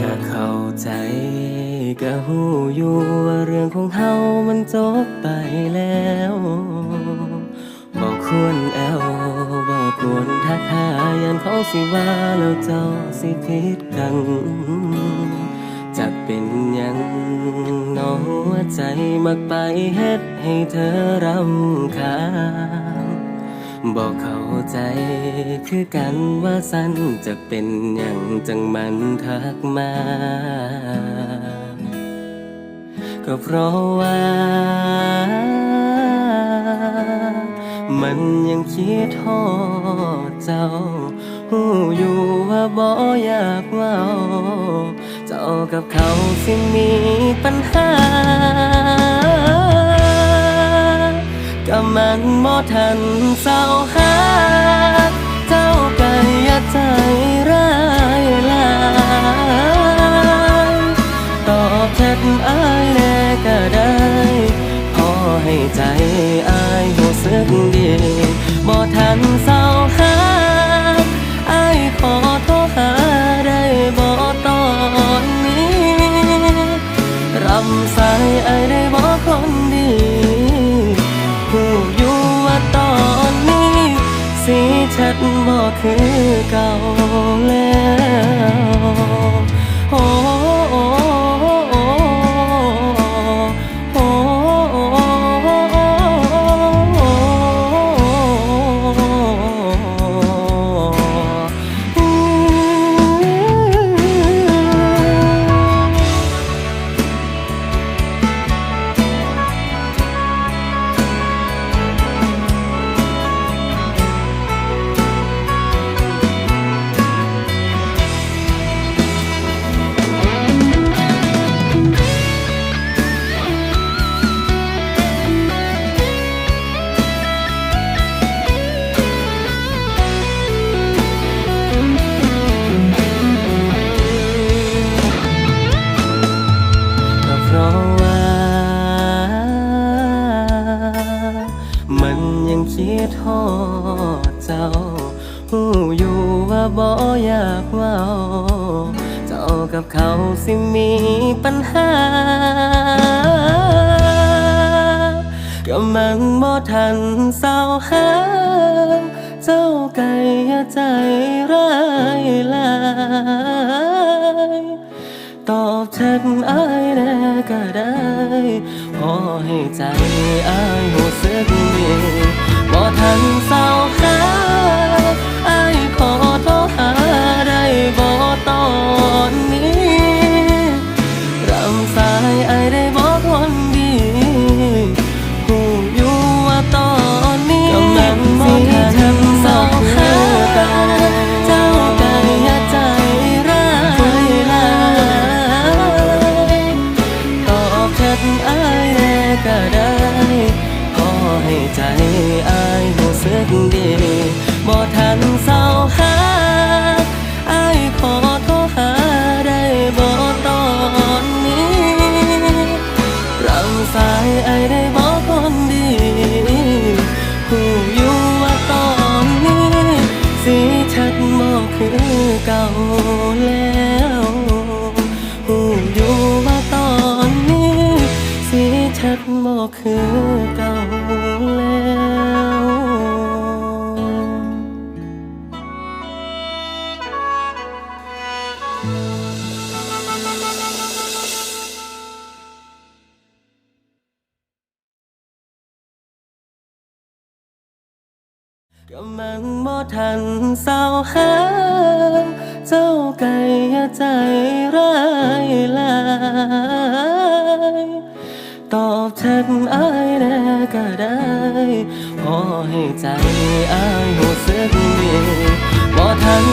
ก็เข้าใจก็หูอยู่ว่าเรื่องของเฮามันจบไปแล้วบอกควรแอวบอกควรทักหายันเขาสิว่าแล้วเจ้าสิผิดกันจะเป็นยังน้องหัวใจมักไปเฮ็ดให้เธอรำคาญ บอกเข้าใจ คือกันว่าสั้นจะเป็นอย่างจังมันทักมา ก็เพราะว่า มันยังคิดทอดเจ้าหูอยู่ว่าบ่อยากเว่าเจ้ากับเขาสิมีปัญหา ทันเศร้าหา ดบอกคือเก่าแล้ว บ่อยากว่าเจ้ากับเขาสิมีปัญหา ก็มันบ่ทันเศร้าหา เจ้าไก่ใจร้ายลายตอบแชทอายแน่ก็ได้พอให้ใจอายหูสึกดีบ่ทันเศร้าหา ก็ได้ ขอให้ใจอายรู้สึกดีบ่ทันเศร้าหาอายขอโทรหาได้บ่ตอนนี้รำสายอายได้บอคนดีหูอยู่ว่าตอนนี้ สีชัดบ่คือเก่าแล้ว ชัดบ่คือเก่าแล้วก็มันบ่ทันเศร้าหา เจ้าไก่อย่าใจร้ายลา ตอบแชทอายแน่ก็ได้พอให้ใจอายหูสึกดีบ่ทัน